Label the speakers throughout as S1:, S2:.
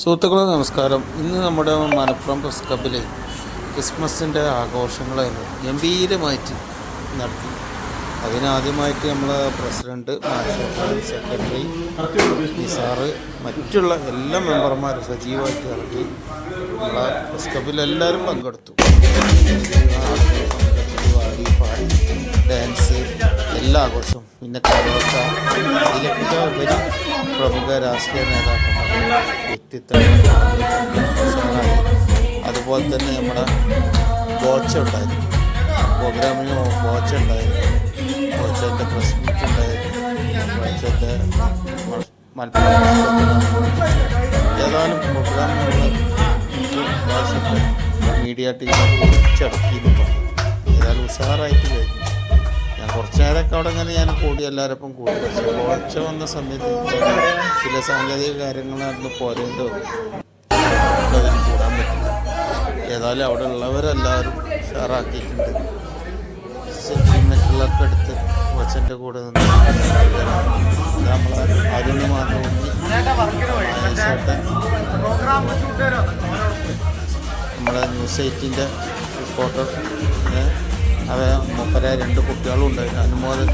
S1: സുഹൃത്തുക്കളെ നമസ്കാരം. ഇന്ന് നമ്മുടെ മലപ്പുറം പ്രസ് ക്ലബിൽ ക്രിസ്മസിന്റെ ആഘോഷങ്ങളെ ഗംഭീരമായിട്ട് നടത്തി. അതിനാദ്യമായിട്ട് നമ്മളെ പ്രസിഡന്റ് സെക്രട്ടറി നിസാറ് മറ്റുള്ള എല്ലാ മെമ്പർമാരും സജീവമായിട്ട് ഇറങ്ങി നമ്മളെ പ്രസ് ക്ലബിൽ എല്ലാവരും പങ്കെടുത്തു. പാടി പാടി ഡാൻസ് എല്ലാ ആഘോഷവും. പിന്നെ കാലാവസ്ഥ ഇതിലൊക്കെ ഉപരി പ്രമുഖ രാഷ്ട്രീയ നേതാക്കന്മാർ അതുപോലെ തന്നെ നമ്മുടെ ബോച്ച ഉണ്ടായിരുന്നു. പ്രോഗ്രാമിന് ബോച്ച ഉണ്ടായിരുന്നു. ബോച്ചന്റെ പ്രസ് മീറ്റ് ഉണ്ടായിരുന്നു. ബോച്ചന്റെ മലപ്പുറം ഏതാനും മീഡിയ ടീം ചടക്കിയിരുന്നു ഏതായാലും ഉഷാറായിട്ട് കഴിഞ്ഞു. ഞാൻ കുറച്ച് നേരമൊക്കെ അവിടെ ഇങ്ങനെ ഞാൻ കൂടി എല്ലാവരൊപ്പം കൂടി. പക്ഷേ കുറച്ച് വന്ന സമയത്ത് ചില സാങ്കേതിക കാര്യങ്ങളായിരുന്നു പോരേണ്ടി വന്നു അതിന് കൂടാൻ പറ്റില്ല. ഏതായാലും അവിടെ ഉള്ളവരെല്ലാവരും ഷെയറാക്കിയിട്ടുണ്ട് മറ്റുള്ളവർക്ക് എടുത്ത് കൊച്ചന്റെ കൂടെ നിന്ന് നമ്മൾ അതിന് മാത്രം നമ്മുടെ ന്യൂസ് എയ്റ്റിന്റെ റിപ്പോർട്ടർ അവ മുപ്പര രണ്ട് കുട്ടികളും ഉണ്ടായിരുന്നു അനുമോദൻ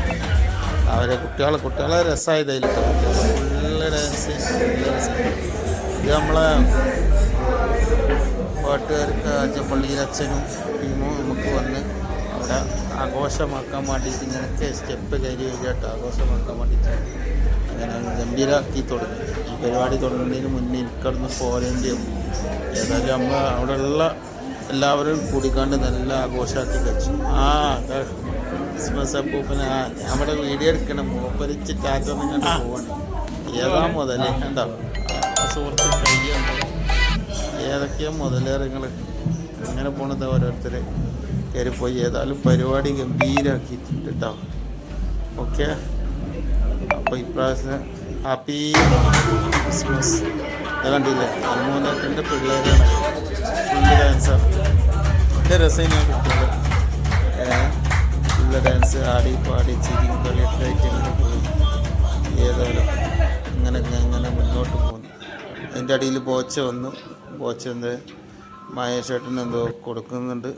S1: അവരെ കുട്ടികളെ കുട്ടികളെ രസമായതായില്ല നല്ല രസം. ഇത് നമ്മളെ പാട്ടുകാർക്ക് അജപ്പള്ളിയിലെ അച്ഛനും ടീമും നമുക്ക് വന്ന് അവിടെ ആഘോഷമാക്കാൻ വേണ്ടിയിട്ട് ഇങ്ങനത്തെ സ്റ്റെപ്പ് കയറി വരികയായിട്ട് ആഘോഷമാക്കാൻ വേണ്ടിയിട്ട് അങ്ങനെ ഗംഭീരമാക്കി തുടങ്ങി. ഈ പരിപാടി തുടങ്ങുന്നതിന് മുന്നേ എനിക്കടന്ന് പോരേണ്ടി വന്നു. ഏതായാലും നമ്മൾ അവിടെയുള്ള എല്ലാവരും കൂടിക്കാണ്ട് നല്ല ആഘോഷമാക്കി കഴിച്ചു ആ അതാ ക്രിസ്മസ് അപ്പൂപ്പന് ആ നമ്മുടെ വീഡിയോ എടുക്കണം. മൂപ്പരിച്ച് കാറ്റൊന്നും കണ്ട് പോവാണ്. ഏതാ മുതലേ? കണ്ടോ ആ സുഹൃത്ത് കയ്യുണ്ട് ഏതൊക്കെയോ മുതലേറുകൾ അങ്ങനെ പോണത് ഓരോരുത്തർ കയറിപ്പോയി ഏതായാലും പരിപാടി ഗംഭീരമാക്കിയിട്ടുണ്ട് കേട്ടോ ഓക്കെ? അപ്പോൾ ഇപ്രാവശ്യം ഹാപ്പി ക്രിസ്മസ് ഇത് കണ്ടില്ലേ? അൽമോനത്തിന്റെ പിള്ളേരാണ്. ഞാൻ കുട്ടികൾ ഫുള്ള് ഡാൻസ് ആടി പാടി ചിരിയും കളിയൊക്കെ ആയിട്ട് ഇങ്ങനെ പോയി. ഏതായാലും അങ്ങനെ അങ്ങനെ മുന്നോട്ട് പോന്നു. അതിന്റെ അടിയിൽ ബോച്ച വന്നു. ബോച്ച എന്ത് മായേഷേട്ടൻ എന്തോ കൊടുക്കുന്നുണ്ട്.